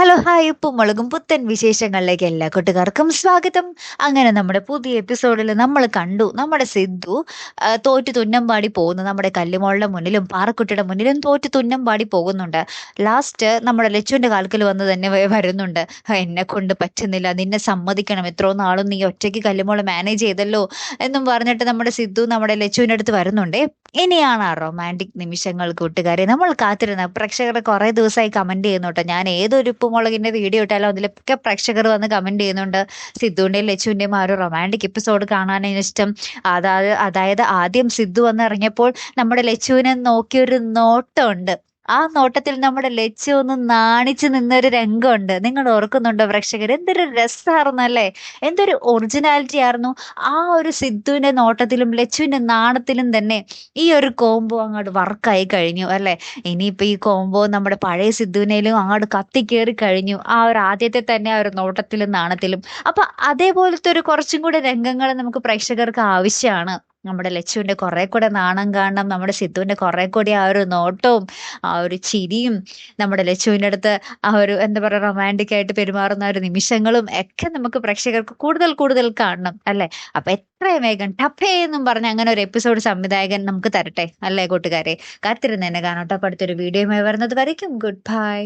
Hello hi. ഉപ്പും മുളകും പുത്തൻ വിശേഷങ്ങളിലേക്ക് എല്ലാ കൂട്ടുകാർക്കും സ്വാഗതം. അങ്ങനെ നമ്മുടെ പുതിയ എപ്പിസോഡിൽ നമ്മൾ കണ്ടു നമ്മുടെ സിദ്ധു തോറ്റു തോറ്റ് തുന്നം പാടി പോകുന്നു. നമ്മുടെ കല്ലുമോളുടെ മുന്നിലും പാറക്കുട്ടിയുടെ മുന്നിലും തോറ്റു തുന്നം പാടി പോകുന്നുണ്ട്. ലാസ്റ്റ് നമ്മുടെ ലച്ചുവിന്റെ കാൽക്കൽ വന്ന് തന്നെ വരുന്നുണ്ട്. എന്നെ കൊണ്ട് പറ്റുന്നില്ല. നിന്നെ സമ്മതിക്കണം. എത്രയോ നാളും നീ ഒറ്റയ്ക്ക് കല്ലുമോളെ മാനേജ് ചെയ്തല്ലോ എന്നും പറഞ്ഞിട്ട് നമ്മുടെ സിദ്ധു നമ്മുടെ ലച്ചുവിന്റെ അടുത്ത് വരുന്നുണ്ട്. ഇനിയാണ് ആ റൊമാന്റിക് നിമിഷങ്ങൾ കൂട്ടുകാരെ. നമ്മൾ കാത്തിരുന്ന പ്രേക്ഷകർ കുറേ ദിവസമായി കമന്റ് ചെയ്യുന്നുട്ടോ ഞാൻ ഏതൊരു ഉപ്പുമുളകിന്റെ വീഡിയോ ഇട്ടാലും? അതിലൊക്കെ പ്രേക്ഷകർ വന്ന് കമന്റ് ചെയ്യുന്നുണ്ട്. സിദ്ധുവിന്റെയും ലച്ചുവിന്റെയും ആ ഒരു റൊമാന്റിക് എപ്പിസോഡ് കാണാനാണ് ഇഷ്ടം അതായത് അതായത് ആദ്യം സിദ്ധു വന്ന് ഇറങ്ങിയപ്പോൾ നമ്മുടെ ലച്ചുവിനെ നോക്കിയൊരു നോട്ടമുണ്ട്. ആ നോട്ടത്തിൽ നമ്മുടെ ലച്ചു ഒന്ന് നാണിച്ചു നിന്നൊരു രംഗമുണ്ട്. നിങ്ങൾ ഓർക്കുന്നുണ്ടോ പ്രേക്ഷകർ? എന്തൊരു രസമായിരുന്നു അല്ലേ എന്തൊരു ഒറിജിനാലിറ്റി ആയിരുന്നു ആ ഒരു സിദ്ധുവിന്റെ നോട്ടത്തിലും ലച്ചുവിന്റെ നാണത്തിലും തന്നെ ഈ ഒരു കോംബോ അങ്ങോട്ട് വർക്കായി കഴിഞ്ഞു അല്ലെ? ഇനിയിപ്പോ ഈ കോംബോ നമ്മുടെ പഴയ സിദ്ധുവിനേലും അങ്ങോട്ട് കത്തിക്കേറി കഴിഞ്ഞു. ആ ഒരു ആദ്യത്തെ തന്നെ ആ ഒരു നോട്ടത്തിലും നാണത്തിലും. അപ്പൊ അതേപോലത്തെ ഒരു കുറച്ചും കൂടെ രംഗങ്ങൾ നമുക്ക് പ്രേക്ഷകർക്ക് ആവശ്യമാണ്. നമ്മുടെ ലച്ചുവിന്റെ കുറെ കൂടെ നാണം കാണണം നമ്മുടെ സിദ്ധുവിന്റെ കുറെ കൂടി ആ ഒരു നോട്ടവും ആ ഒരു ചിരിയും നമ്മുടെ ലച്ചുവിന്റെ അടുത്ത് ആ ഒരു എന്താ പറയുക റൊമാന്റിക് ആയിട്ട് പെരുമാറുന്ന ഒരു നിമിഷങ്ങളും ഒക്കെ നമുക്ക് പ്രേക്ഷകർക്ക് കൂടുതൽ കൂടുതൽ കാണണം അല്ലേ? അപ്പം എത്രയും വേഗം ടപ്പേ എന്നും പറഞ്ഞ് അങ്ങനെ ഒരു എപ്പിസോഡ് സംവിധായകൻ നമുക്ക് തരട്ടെ അല്ലേ കൂട്ടുകാരെ? കാത്തിരുന്ന് തന്നെ കാണോട്ടോ അടുത്തൊരു വീഡിയോയുമായി വരുന്നത് വരയ്ക്കും. Good bye